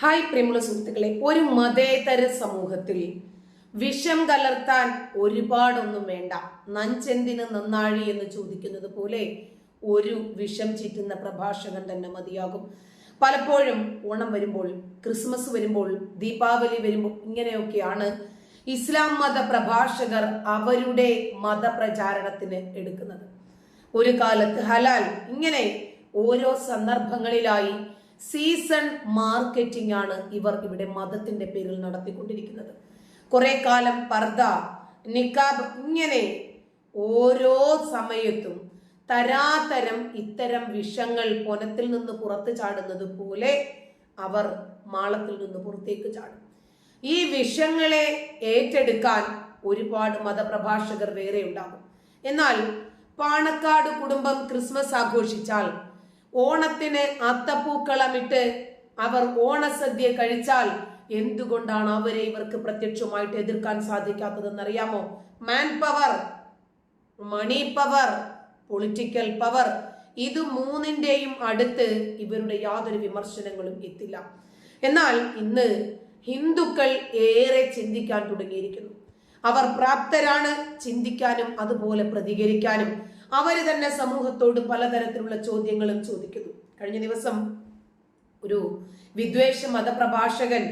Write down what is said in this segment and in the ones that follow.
Hi പ്രിയമുള്ള സുഹൃത്തുക്കളെ ഒരു മതേതര സമൂഹത്തിൽ വിഷം കലർത്താൻ ഒരുപാടൊന്നും വേണ്ട. നഞ്ചെന്തിന് നന്നാഴി എന്ന് ചോദിക്കുന്നത് പോലെ ഒരു വിഷം ചീറ്റുന്ന പ്രഭാഷകൻ തന്നെ മതിയാകും. പലപ്പോഴും ഓണം വരുമ്പോൾ ക്രിസ്മസ് വരുമ്പോൾ ദീപാവലി വരുമ്പോൾ ഇങ്ങനെയൊക്കെയാണ് ഇസ്ലാം മത പ്രഭാഷകർ അവരുടെ മതപ്രചാരണത്തിന് എടുക്കുന്നത്. ഒരു കാലത്ത് ഹലാൽ ഇങ്ങനെ ഓരോ സന്ദർഭങ്ങളിലായി സീസൺ മാർക്കറ്റിംഗ് ആണ് ഇവർ ഇവിടെ മതത്തിന്റെ പേരിൽ നടത്തിക്കൊണ്ടിരിക്കുന്നത്. കുറെ കാലം പർദ നിക്കാബ് ഇങ്ങനെ ഓരോ സമയത്തും തരാതരം ഇത്തരം വിഷങ്ങൾ പൊനത്തിൽ നിന്ന് പുറത്ത് ചാടുന്നത് പോലെ അവർ മാളത്തിൽ നിന്ന് പുറത്തേക്ക് ചാടും. ഈ വിഷങ്ങളെ ഏറ്റെടുക്കാൻ ഒരുപാട് മതപ്രഭാഷകർ വേറെ ഉണ്ടാകും. എന്നാൽ പാണക്കാട് കുടുംബം ക്രിസ്മസ് ആഘോഷിച്ചാൽ ഓണത്തിന് അത്തപ്പൂക്കളമിട്ട് അവർ ഓണസദ്യ കഴിച്ചാൽ എന്തുകൊണ്ടാണ് അവരെ ഇവർക്ക് പ്രത്യക്ഷമായിട്ട് എതിർക്കാൻ സാധിക്കാത്തതെന്ന് അറിയാമോ man power money power political power ഇത് മൂന്നിന്റെയും അടുത്ത് ഇവരുടെ യാതൊരു വിമർശനങ്ങളും എത്തില്ല. എന്നാൽ ഇന്ന് ഹിന്ദുക്കൾ ഏറെ ചിന്തിക്കാൻ തുടങ്ങിയിരിക്കുന്നു. അവർ പ്രാപ്തരാണ് ചിന്തിക്കാനും അതുപോലെ പ്രതികരിക്കാനും. അവർ തന്നെ സമൂഹത്തോട് പലതരത്തിലുള്ള ചോദ്യങ്ങളും ചോദിക്കുന്നു. കഴിഞ്ഞ ദിവസം ഒരു വിദ്വേഷ മതപ്രഭാഷകൻ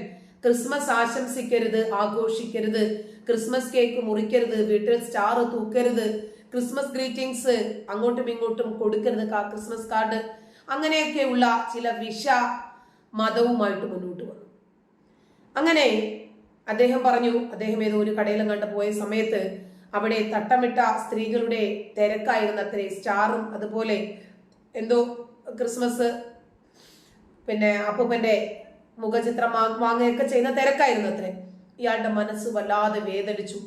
ക്രിസ്മസ് ആശംസിക്കരുത് ആഘോഷിക്കരുത് ക്രിസ്മസ് കേക്ക് മുറിക്കരുത് വീട്ടിൽ സ്റ്റാർ തൂക്കരുത് ക്രിസ്മസ് ഗ്രീറ്റിംഗ്സ് അങ്ങോട്ടും ഇങ്ങോട്ടും കൊടുക്കരുത് ക്രിസ്മസ് കാർഡ് അങ്ങനെയൊക്കെയുള്ള ചില വിഷ മതവുമായിട്ട് മുന്നോട്ട് വന്നു. അങ്ങനെ അദ്ദേഹം പറഞ്ഞു അദ്ദേഹം ഏതോ ഒരു കടയിലും കണ്ട് പോയ സമയത്ത് അവിടെ തട്ടമിട്ട സ്ത്രീകളുടെ തിരക്കായിരുന്നു അത്രേ സ്റ്റാറും അതുപോലെ എന്തോ ക്രിസ്മസ് പിന്നെ അപ്പൂപ്പന്റെ മുഖചിത്രം വാങ്ങുകയൊക്കെ ചെയ്യുന്ന തിരക്കായിരുന്നു അത്രേ. ഇയാളുടെ മനസ്സ് വല്ലാതെ വേദടിച്ചു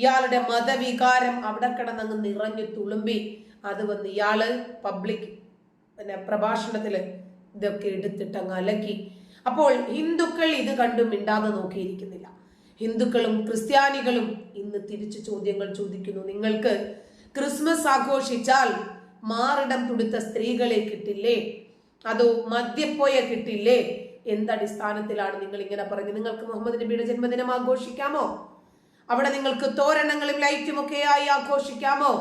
ഇയാളുടെ മതവികാരം അവിടെ കിടന്നങ്ങ് നിറഞ്ഞു തുളുമ്പി. അത് വന്ന് ഇയാൾ പബ്ലിക് പിന്നെ പ്രഭാഷണത്തിൽ ഇതൊക്കെ എടുത്തിട്ടങ്ങ് അലക്കി. അപ്പോൾ ഹിന്ദുക്കൾ ഇത് കണ്ടു മിണ്ടാതെ നോക്കിയിരിക്കുന്നില്ല. ഹിന്ദുക്കളും ക്രിസ്ത്യാനികളും ഇന്ന് തിരിച്ചു ചോദ്യങ്ങൾ ചോദിക്കുന്നു. നിങ്ങൾക്ക് ക്രിസ്മസ് ആഘോഷിച്ചാൽ മാറിടം തുടുത്ത സ്ത്രീകളെ കിട്ടില്ലേ? അതോ മദ്യപ്പോയ കിട്ടില്ലേ? എന്തടിസ്ഥാനത്തിലാണ് നിങ്ങൾ ഇങ്ങനെ പറഞ്ഞത് നിങ്ങൾക്ക് മുഹമ്മദ് നബിയുടെ ജന്മദിനം ആഘോഷിക്കാമോ? അവിടെ നിങ്ങൾക്ക് തോരണങ്ങളും ലൈറ്റും ആയി ആഘോഷിക്കാമോ?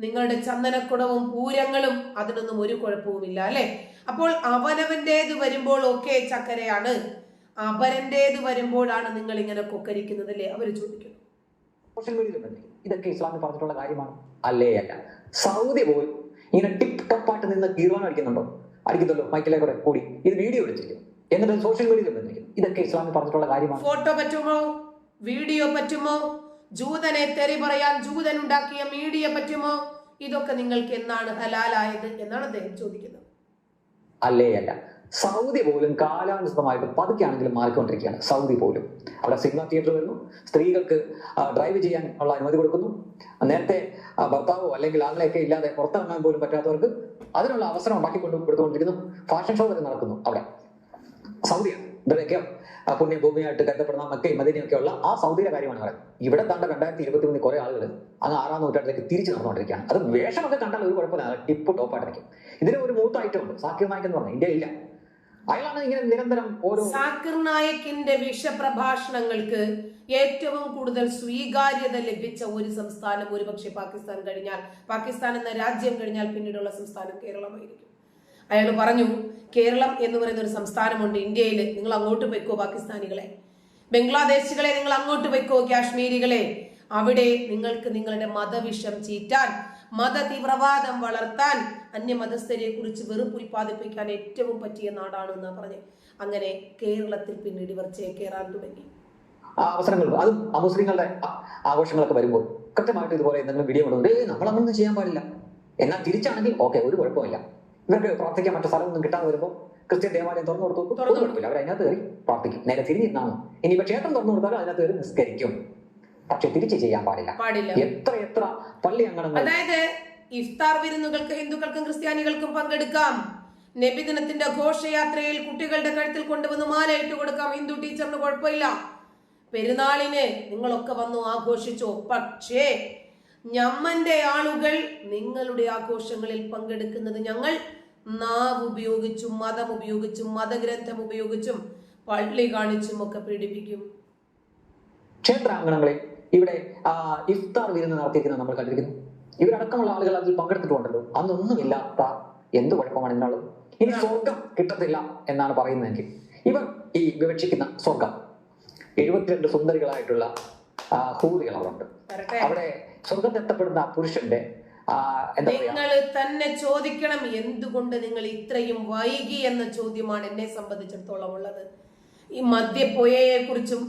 നിങ്ങളുടെ ചന്ദനക്കുടവും പൂരങ്ങളും അതിനൊന്നും ഒരു കുഴപ്പവുമില്ല അല്ലെ? അപ്പോൾ അവനവന്റേത് വരുമ്പോൾ ഒക്കെ ചക്കരയാണ്. അപരന്റേത് വരുമ്പോഴാണ് നിങ്ങൾ ഇങ്ങനെ കൊക്കരിക്കുന്നത് അല്ലേ? അവർ ചോദിക്കുന്നു. സോഷ്യൽ മീഡിയയിൽ ഇതൊക്കെ ഇസ്ലാമിൽ പറഞ്ഞിട്ടുള്ള കാര്യമാണ്. അല്ലേ അല്ല. സൗദി പോലും ഇങ്ങനെ ടിപ് ടപ്പായിട്ട് നിന്ന് തീരുമാനം അടിക്കുന്നുണ്ടോ? അടിക്കുന്നല്ലോ മൈക്കിലെ കൂടെ കൂടി. ഇത് വീഡിയോ എടുത്തിരിക്കും എന്നിട്ട് സോഷ്യൽ മീഡിയയിൽ വന്നിരിക്കും ഇതൊക്കെ ഇസ്ലാമിൽ പറഞ്ഞിട്ടുള്ള കാര്യമാണ്. ഫോട്ടോ പറ്റുമോ? വീഡിയോ പറ്റുമോ? ജൂതനെ തെറി പറയാൻ ജൂതൻ ഉണ്ടാക്കിയ മീഡിയ പറ്റുമോ? ഇതൊക്കെ നിങ്ങൾക്ക് എന്നാണ് ഹലാലായത് എന്നാണ് അദ്ദേഹം ചോദിക്കുന്നത്. അല്ലേ അല്ല. സൗദി പോലും കാലാനുസൃതമായിട്ട് പതുക്കെയാണെങ്കിലും മാറിക്കൊണ്ടിരിക്കുകയാണ് സൗദി പോലും. അവിടെ സിനിമ തിയേറ്റർ വരുന്നു. സ്ത്രീകൾക്ക് ഡ്രൈവ് ചെയ്യാൻ ഉള്ള അനുമതി കൊടുക്കുന്നു. നേരത്തെ ഭർത്താവോ അല്ലെങ്കിൽ ആങ്ങളെയൊക്കെ ഇല്ലാതെ പുറത്തിറങ്ങാൻ പോലും പറ്റാത്തവർക്ക് അതിനുള്ള അവസരം ഉണ്ടാക്കിക്കൊണ്ട് കൊടുത്തുകൊണ്ടിരിക്കുന്നു. ഫാഷൻ ഷോ വരെ നടക്കുന്നു അവിടെ. സൗദിയാണ്. ഇവിടെയൊക്കെ പുണ്യഭൂമിയായിട്ട് കരുതപ്പെടുന്ന മക്കയും മദീനയൊക്കെ ഉള്ള ആ സൗദിയുടെ കാര്യമാണ് പറയുന്നത്. ഇവിടെ താണ്ട രണ്ടായിരത്തി ഇരുപത്തി മൂന്നിൽ കുറെ ആളുകൾ അങ്ങ് ആറാം നൂറ്റാണ്ടിലേക്ക് തിരിച്ചു നടന്നുകൊണ്ടിരിക്കുകയാണ്. അത് വേഷമൊക്കെ കണ്ടാൽ ഒരു കുഴപ്പമില്ല. ടിപ്പ് ടോപ്പായിട്ടിരിക്കും. ഇതിന് ഒരു ഐറ്റം ഉണ്ട്. നായിക് എന്ന് ഇല്ല. ഇന്ത്യയിലില്ല അയാളാണ് ഇങ്ങനെ നിരന്തരം ഓരോ സാക്കിർ നായക്കിന്റെ വിഷപ്രഭാഷണങ്ങൾക്ക് ഏറ്റവും കൂടുതൽ സ്വീകാര്യത ലഭിച്ച ഒരു സംസ്ഥാനം ഒരുപക്ഷെ പാകിസ്ഥാൻ കഴിഞ്ഞാൽ പാകിസ്ഥാൻ എന്ന രാജ്യം കഴിഞ്ഞാൽ പിന്നീടുള്ള സംസ്ഥാനം കേരളമായിരിക്കും. അയാൾ പറഞ്ഞു കേരളം എന്ന് പറയുന്ന ഒരു സംസ്ഥാനമുണ്ട് ഇന്ത്യയിൽ നിങ്ങൾ അങ്ങോട്ട് പോയിക്കോ പാകിസ്ഥാനികളെ. ബംഗ്ലാദേശികളെ നിങ്ങൾ അങ്ങോട്ട് പോയിക്കോ കാശ്മീരികളെ. അവിടെ നിങ്ങൾക്ക് നിങ്ങളുടെ മതവിഷം ചീറ്റാൻ മത തീവ്രവാദം വളർത്താൻ അന്യമതസ്ഥരെ കുറിച്ച് വെറുപ്പ് ഉൽപ്പാദിപ്പിക്കാൻ ഏറ്റവും പറ്റിയ നാടാണ് എന്നാ പറഞ്ഞു. അങ്ങനെ കേരളത്തിൽ പിന്നീട് ഇവർ ചേക്കേറാൻ തുടങ്ങി. അവസരങ്ങൾ അത് അമുസ്ലിങ്ങളുടെ ആ- ആഘോഷങ്ങളൊക്കെ വരുമ്പോൾ കൃത്യമായിട്ട് ഇതുപോലെ എന്തെങ്കിലും വീഡിയോ കൊണ്ടുവന്നു ഏ നമ്മൾ അങ്ങനൊന്നും ചെയ്യാൻ പാടില്ല. എന്നാൽ തിരിച്ചാണെങ്കിൽ ഓക്കെ ഒരു കുഴപ്പമില്ല. ഇവർക്ക് പ്രാർത്ഥിക്കാൻ മറ്റു സ്ഥലമൊന്നും കിട്ടാതെ വരുമ്പോൾ ക്രിസ്ത്യൻ ദേവാലയം തുറന്നു കൊടുത്തു തുറന്നു കുഴപ്പമില്ല. അവർ അതിനകത്ത് കയറി പ്രാർത്ഥിക്കും. നേരെ തിരിഞ്ഞിരുന്നാണ് ഇനി ഇനിയിപ്പോ ക്ഷേത്രം തുറന്നു കൊടുത്താലും അതിനകത്ത് കയറി നിസ്കരിക്കും. പക്ഷെ തിരിച്ചു ചെയ്യാൻ പാടില്ല. എത്ര എത്ര പള്ളി അങ്കണങ്ങൾ അതായത് ഇഫ്താർ വിരുന്നുകൾക്ക് ഹിന്ദുക്കൾക്കും ക്രിസ്ത്യാനികൾക്കും പങ്കെടുക്കാം. നബിദിനത്തിന്റെ ഘോഷയാത്രയിൽ കുട്ടികളുടെ കഴുത്തിൽ കൊണ്ടുവന്ന് മാലയിട്ട് കൊടുക്കാം. ഹിന്ദു ടീച്ചറിന് കുഴപ്പമില്ല. പെരുന്നാളിന് നിങ്ങളൊക്കെ വന്നു ആഘോഷിച്ചോ? പക്ഷേ ഞമ്മന്റെ ആളുകൾ നിങ്ങളുടെ ആഘോഷങ്ങളിൽ പങ്കെടുക്കുന്നത് ഞങ്ങൾ നാവ് ഉപയോഗിച്ചും മതം ഉപയോഗിച്ചും മതഗ്രന്ഥം ഉപയോഗിച്ചും പള്ളി കാണിച്ചും ഒക്കെ പീഡിപ്പിക്കും. ക്ഷേത്രാങ്കണങ്ങളിൽ ഇവിടെ ഇഫ്താർ വിരുന്ന് നടത്തിയിരിക്കുന്നത് നമ്മൾ കണ്ടിരിക്കുന്നു. ഇവരടക്കമുള്ള ആളുകൾ അതിൽ പങ്കെടുത്തിട്ടുണ്ടല്ലോ. അന്നൊന്നുമില്ലാത്ത എന്ത് കുഴപ്പമാണ് ഇതിനുള്ളത്? ഇനി സ്വർഗം കിട്ടത്തില്ല എന്നാണ് പറയുന്നതെങ്കിൽ ഇവർ ഈ വിവക്ഷിക്കുന്ന സ്വർഗം എഴുപത്തിരണ്ട് സുന്ദരികളായിട്ടുള്ള ഹൂറികൾ അവിടെ ഉണ്ട് വരട്ടെ അവിടെ സ്വർഗത്തെത്തപ്പെടുന്ന പുരുഷന്റെ നിങ്ങൾ തന്നെ ചോദിക്കണം എന്തുകൊണ്ട് നിങ്ങൾ ഇത്രയും വൈകി എന്ന ചോദ്യമാണ് എന്നെ സംബന്ധിച്ചിടത്തോളം ഉള്ളത്. ഈ മദ്യപ്പൊയയെ കുറിച്ചും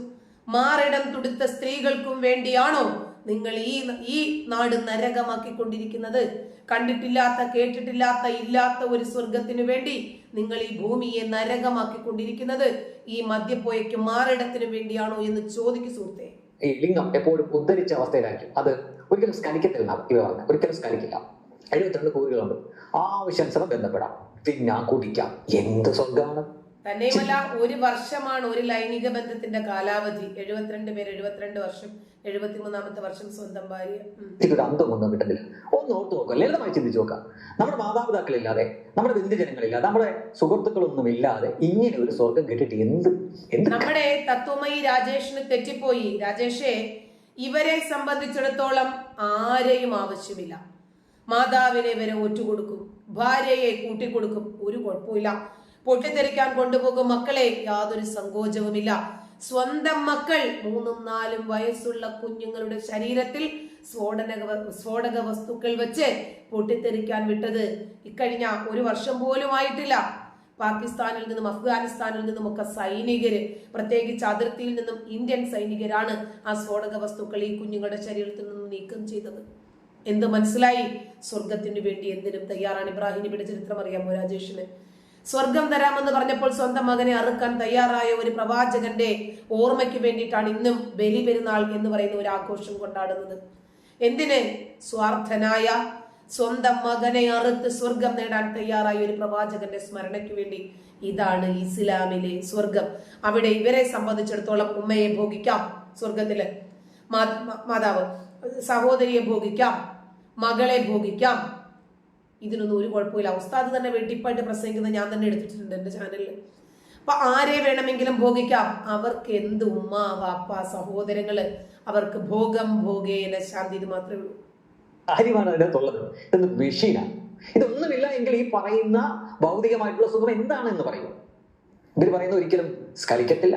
മാറിടം തുടുത്ത സ്ത്രീകൾക്കും വേണ്ടിയാണോ നിങ്ങൾ ഈ ഈ നാട് നരകമാക്കി കൊണ്ടിരിക്കുന്നത് കണ്ടിട്ടില്ലാത്ത കേട്ടിട്ടില്ലാത്ത ഇല്ലാത്ത ഒരു സ്വർഗത്തിനു വേണ്ടി നിങ്ങൾ ഈ ഭൂമിയെ നരകമാക്കി നരകമാക്കിക്കൊണ്ടിരിക്കുന്നത്? ഈ മദ്യപ്പോയക്ക് മാറിടത്തിനു വേണ്ടിയാണോ എന്ന് ചോദിക്കു സുഹൃത്തെ. ഈ ലിംഗം എപ്പോഴും ഉദ്ധരിച്ച അവസ്ഥയിലായിരിക്കും. അത് ഒരിക്കലും സ്കനിക്കത്തില്ല ഇവർ ഒരിക്കലും സ്കനിക്കില്ല എഴുപത്തിരണ്ട് കൂറുകളുണ്ട് ആവശ്യാനുസരണം ബന്ധപ്പെടാം. തിന്നാം കുടിക്കാം. എന്ത് സ്വർഗമാണ് തന്നെയുമല്ല ഒരു വർഷമാണ് ഒരു ലൈംഗിക ബന്ധത്തിന്റെ കാലാവധി. എഴുപത്തിരണ്ട് പേര് എഴുപത്തിരണ്ട് വർഷം എഴുപത്തിമൂന്നാമത്തെ വർഷം സ്വന്തം ഭാര്യ. ഉം. അന്തം ഒന്നും കിട്ടുന്നില്ല. ഒന്ന് ഓർത്ത് നോക്കുക ലളിതമായി ചിന്തിച്ചു നോക്കുക. നമ്മുടെ മാതാപിതാക്കളില്ലാതെ നമ്മുടെ ബന്ധുജനങ്ങളില്ലാതെ നമ്മുടെ സുഹൃത്തുക്കളൊന്നും ഇല്ലാതെ ഇങ്ങനെ ഒരു സ്വർഗം കിട്ടിയിട്ട് എന്ത് എന്ത് നമ്മുടെ തത്വമയി രാജേഷിന് തെറ്റിപ്പോയി. രാജേഷേ ഇവരെ സംബന്ധിച്ചിടത്തോളം ആരെയും ആവശ്യമില്ല. മാതാവിനെ വരെ ഒറ്റുകൊടുക്കും ഭാര്യയെ കൂട്ടിക്കൊടുക്കും. ഒരു കുഴപ്പമില്ല പൊട്ടിത്തെറിക്കാൻ കൊണ്ടുപോകും മക്കളെ. യാതൊരു സങ്കോചവുമില്ല. സ്വന്തം മക്കൾ മൂന്നും നാലും വയസ്സുള്ള കുഞ്ഞുങ്ങളുടെ ശരീരത്തിൽ സ്ഫോടന സ്ഫോടക വസ്തുക്കൾ വെച്ച് പൊട്ടിത്തെറിക്കാൻ വിട്ടത് ഇക്കഴിഞ്ഞ ഒരു വർഷം പോലും ആയിട്ടില്ല. പാകിസ്ഥാനിൽ നിന്നും അഫ്ഗാനിസ്ഥാനിൽ നിന്നും ഒക്കെ സൈനികര് പ്രത്യേകിച്ച് അതിർത്തിയിൽ നിന്നും ഇന്ത്യൻ സൈനികരാണ് ആ സ്ഫോടക വസ്തുക്കൾ ഈ കുഞ്ഞുങ്ങളുടെ ശരീരത്തിൽ നിന്നും നീക്കം ചെയ്തത്. എന്ത് മനസ്സിലായി? സ്വർഗത്തിനു വേണ്ടി എന്തിനും തയ്യാറാണ്. ഇബ്രാഹിം ഇവിടെ ചരിത്രം അറിയാമോ രാജേഷിന്? സ്വർഗം തരാമെന്ന് പറഞ്ഞപ്പോൾ സ്വന്തം മകനെ അറുക്കാൻ തയ്യാറായ ഒരു പ്രവാചകന്റെ ഓർമ്മയ്ക്ക് വേണ്ടിയിട്ടാണ് ഇന്നും ബലി പെരുന്നാൾ എന്ന് പറയുന്ന ഒരു ആഘോഷം കൊണ്ടാടുന്നത്. എന്തിന്? സ്വാർത്ഥനായ സ്വന്തം മകനെ അറുത്ത് സ്വർഗം നേടാൻ തയ്യാറായ ഒരു പ്രവാചകന്റെ സ്മരണയ്ക്ക് വേണ്ടി ഇതാണ് ഇസ്ലാമിലെ സ്വർഗം. അവിടെ ഇവരെ സംബന്ധിച്ചിടത്തോളം ഉമ്മയെ ഭോഗിക്കാം സ്വർഗത്തിൽ. മാതാവ് സഹോദരിയെ ഭോഗിക്കാം മകളെ ഭോഗിക്കാം. ഇതിനൊന്നും ഒരു കുഴപ്പമില്ല. ഉസ്താദ് തന്നെ വെട്ടിപ്പായിട്ട് പ്രസംഗിക്കുന്നത് ഞാൻ തന്നെ എടുത്തിട്ടുണ്ട് എന്റെ ചാനലിൽ അപ്പൊ ആരെ വേണമെങ്കിലും ഭോഗിക്കാം. അവർക്ക് എന്ത് ഉമ്മ വാപ്പ സഹോദരങ്ങൾ അവർക്ക് ഭോഗം ഭോഗേന ശാന്തി ഇത് മാത്രമേ ഉള്ളൂ. കാര്യമാണ് അതിനകത്തുള്ളത്. ഇതൊന്ന് മെഷീനാണ് ഇതൊന്നുമില്ല എങ്കിൽ ഈ പറയുന്ന ഭൗതികമായിട്ടുള്ള സുഖം എന്താണെന്ന് പറയും ഇവർ പറയുന്നത് ഒരിക്കലും സ്കലിക്കത്തില്ല.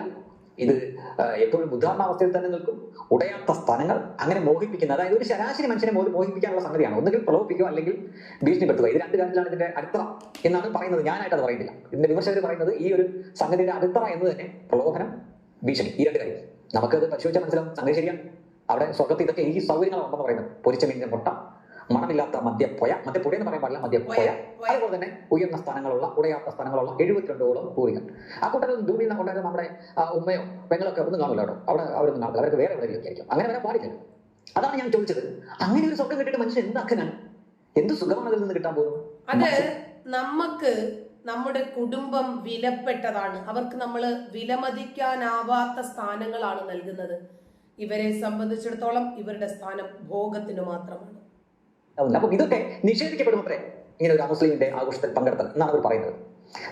ഇത് എപ്പോഴും ബുദ്ധാമാവസ്ഥയിൽ തന്നെ നിൽക്കും. ഉടയാത്ത സ്ഥലങ്ങൾ അങ്ങനെ മോഹിപ്പിക്കുന്ന അതായത് ഒരു ശരാശരി മനുഷ്യനെ മോഹി- മോഹിപ്പിക്കാനുള്ള സംഗതിയാണ്. ഒന്നുകിൽ പ്രലോഭിക്കുക അല്ലെങ്കിൽ ഭീഷണിപ്പെടുത്തുക. ഇത് രണ്ട് കാര്യത്തിലാണ് ഇതിന്റെ അടിത്തറ എന്നാണ് പറയുന്നത്. ഞാനായിട്ട് അത് പറയുന്നില്ല. ഇതിന്റെ വിമർശകർ പറയുന്നത് ഈ ഒരു സംഗതിയുടെ അടിത്തറ എന്ന് തന്നെ പ്രലോഭനം ഭീഷണി ഈ രണ്ട് കാര്യം നമുക്കത് പരിശോധിച്ചാൽ മനസ്സിലാവും സംഗതി ശരിയാണ്. അവിടെ സ്വർഗത്തിൽ ഇതൊക്കെ ഈ സൗകര്യങ്ങളുണ്ടെന്ന് പറയുന്നത്. പൊരിച്ച മീനിന്റെ മുട്ട മണമില്ലാത്ത മദ്യപ്പൊയ. മദ്യപ്പുഴ എന്ന് പറയാൻ പാടില്ല മദ്യപ്പൊയ. പോയ, പോയ. അതുപോലെ തന്നെ ഉയർന്ന സ്ഥാനങ്ങളുള്ള ഉടയാത്ത സ്ഥാനങ്ങളുള്ള എഴുപത്തിരണ്ടോളം ഭൂരികൾ ആ കൂട്ടത്തിൽ ഭൂമിയിൽ നിന്ന് കൊണ്ടുവരുന്ന നമ്മുടെ ഉമ്മയോ പെങ്ങളൊക്കെ ഒന്നും കാണില്ല കേട്ടോ. അവിടെ അവരൊന്നും കാണില്ല അവർക്ക് വേറെ എവിടെയെങ്കിലും ആയിരിക്കും. അങ്ങനെ വരാൻ പാടില്ല അതാണ് ഞാൻ ചോദിച്ചത്. അങ്ങനെ ഒരു സ്വർഗം കിട്ടിയിട്ട് മനുഷ്യൻ എന്താക്കാനാണ് എന്ത് സുഖമാണ് അതിൽ നിന്ന് കിട്ടാൻ പോകുന്നത്? അത് നമുക്ക് നമ്മുടെ കുടുംബം വിലപ്പെട്ടതാണ്. അവർക്ക് നമ്മൾ വിലമതിക്കാനാവാത്ത സ്ഥാനങ്ങളാണ് നൽകുന്നത്. ഇവരെ സംബന്ധിച്ചിടത്തോളം ഇവരുടെ സ്ഥാനം ഭോഗത്തിന് മാത്രമാണ്. അപ്പൊ ഇതൊക്കെ നിഷേധിക്കപ്പെടും അത്രേ. ഇങ്ങനെ ഒരു മുസ്ലിമിന്റെ ആഘോഷത്തിൽ പങ്കെടുത്തൽ എന്നാണ് അവർ പറയുന്നത്.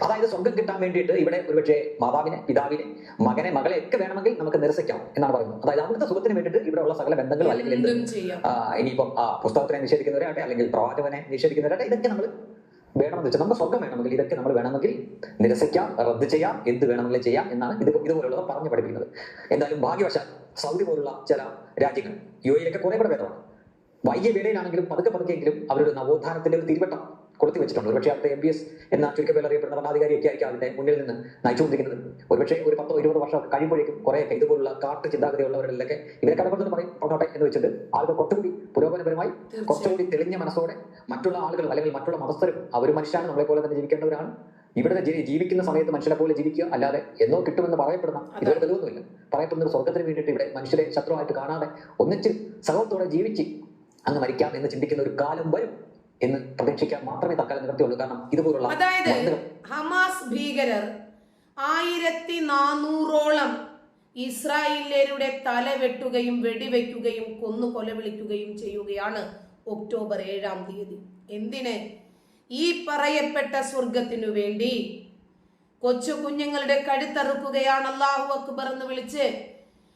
അതായത് സ്വർഗം കിട്ടാൻ വേണ്ടിയിട്ട് ഇവിടെ ഒരുപക്ഷെ മാതാവിനെ പിതാവിനെ മകനെ മകളെ ഒക്കെ വേണമെങ്കിൽ നമുക്ക് നിരസിക്കാം എന്നാണ് പറയുന്നത്. അതായത് അവിടുത്തെ സുഖത്തിന് വേണ്ടിയിട്ട് ഇവിടെയുള്ള സകല ബന്ധങ്ങളും അല്ലെങ്കിൽ എന്ത് ഇനിയിപ്പം ആ പുസ്തകത്തിനെ നിഷേധിക്കുന്നവരാട്ടെ അല്ലെങ്കിൽ പ്രവാചകനെ നിഷേധിക്കുന്നവരാട്ടെ ഇതൊക്കെ നമ്മൾ വേണമെന്ന് വെച്ചാൽ നമുക്ക് സ്വർഗം വേണമെങ്കിൽ ഇതൊക്കെ നമ്മൾ വേണമെങ്കിൽ നിരസിക്കാം റദ്ദ് ചെയ്യാം എന്ത് വേണമെങ്കിലും ചെയ്യാം എന്നാണ് ഇത് ഇതുപോലുള്ളവർ പറഞ്ഞു പഠിപ്പിക്കുന്നത്. എന്തായാലും ഭാഗ്യവശാൽ സൗദി പോലുള്ള ചില രാജ്യങ്ങൾ യു എയിലൊക്കെ കുറെ കൂടെ ഭേദമാണ്. വൈകിയ വേളയിലാണെങ്കിലും പതുക്കെ പതുക്കെങ്കിലും അവരുടെ നവോത്ഥാനത്തിന്റെ ഒരു തിരുവട്ടം കൊളുത്തി വെച്ചിട്ടുണ്ട്. ഒരുപക്ഷെ അവിടുത്തെ എം ബി എസ് എന്ന ചുരുക്കപ്പേർ അറിയപ്പെടുന്ന ഭരണാധികാരിയൊക്കെ ആയിരിക്കും അതിന്റെ മുന്നിൽ നിന്ന് നയിച്ചുകൊണ്ടിരിക്കുന്നത്. ഒരുപക്ഷെ ഒരു പത്തോ ഇരുപത് വർഷം കഴിയുമ്പോഴേക്കും കുറേയൊക്കെ ഇതുപോലുള്ള കാട്ട് ചിന്താഗതിയുള്ളവരിലൊക്കെ ഇവരെ കടപ്പെടുന്നത് പറയും പറഞ്ഞോട്ടെ എന്ന് വെച്ചിട്ട് ആളുകൾ കുറച്ചുകൂടി പുരോഗമനപരമായി കുറച്ചുകൂടി തെളിഞ്ഞ മനസ്സോടെ മറ്റുള്ള ആളുകൾ അല്ലെങ്കിൽ മറ്റുള്ള മതസ്ഥരും അവർ മനുഷ്യരാണ് നമ്മളെ പോലെ തന്നെ ജീവിക്കേണ്ടവരാണ്. ഇവിടെ ജീവിക്കുന്ന സമയത്ത് മനുഷ്യരെ പോലെ ജീവിക്കുക അല്ലാതെ എന്നോ കിട്ടുമെന്ന് പറയപ്പെടുന്ന ഇതൊരു തെളിവൊന്നുമില്ല. പറയപ്പെടുന്ന ഒരു സ്വർഗത്തിന് വേണ്ടിയിട്ട് ഇവിടെ മനുഷ്യരെ ശത്രുവായിട്ട് കാണാതെ ഒന്നിച്ച് സഹോദരത്തോടെ ജീവിച്ച് അങ്ങ് മരിക്കാം എന്ന് ചിന്തിക്കുന്ന ഒരു കാലം വരും എന്ന് പ്രതീക്ഷിക്കാൻ മാത്രമേ തൽക്കാലം നിർത്തിയുള്ളൂ കാരണം ഇതുപോലുള്ള അതായത് ഹമാസ് ഭീകരർ ആയിരത്തി നാനൂറോളം ഇസ്രായേലിയരുടെ തല വെട്ടുകയും വെടിവെക്കുകയും കൊന്നു കൊലവിളിക്കുകയും ചെയ്യുകയാണ് ഒക്ടോബർ ഏഴാം തീയതി. എന്തിന്? ഈ പറയപ്പെട്ട സ്വർഗത്തിനു വേണ്ടി കൊച്ചു കുഞ്ഞുങ്ങളുടെ കഴുത്തറുക്കുകയാണ് അള്ളാഹു അക്ബർ എന്ന് വിളിച്ച്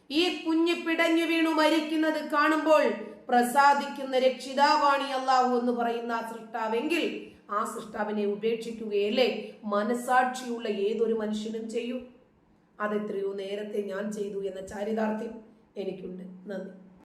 ഈ കുഞ്ഞ് പിടഞ്ഞു വീണു മരിക്കുന്നത് കാണുമ്പോൾ പ്രസാദിക്കുന്ന രക്ഷിതാവാണി അള്ളാഹു എന്ന് പറയുന്ന ആ സൃഷ്ടാവെങ്കിൽ ആ സൃഷ്ടാവിനെ ഉപേക്ഷിക്കുകയല്ലേ? മനസാക്ഷിയുള്ള ഏതൊരു മനുഷ്യനും ചെയ്യൂ. അതെത്രയോ നേരത്തെ ഞാൻ ചെയ്തു എന്ന ചാരിതാർത്ഥ്യം എനിക്കുണ്ട്. നന്ദി.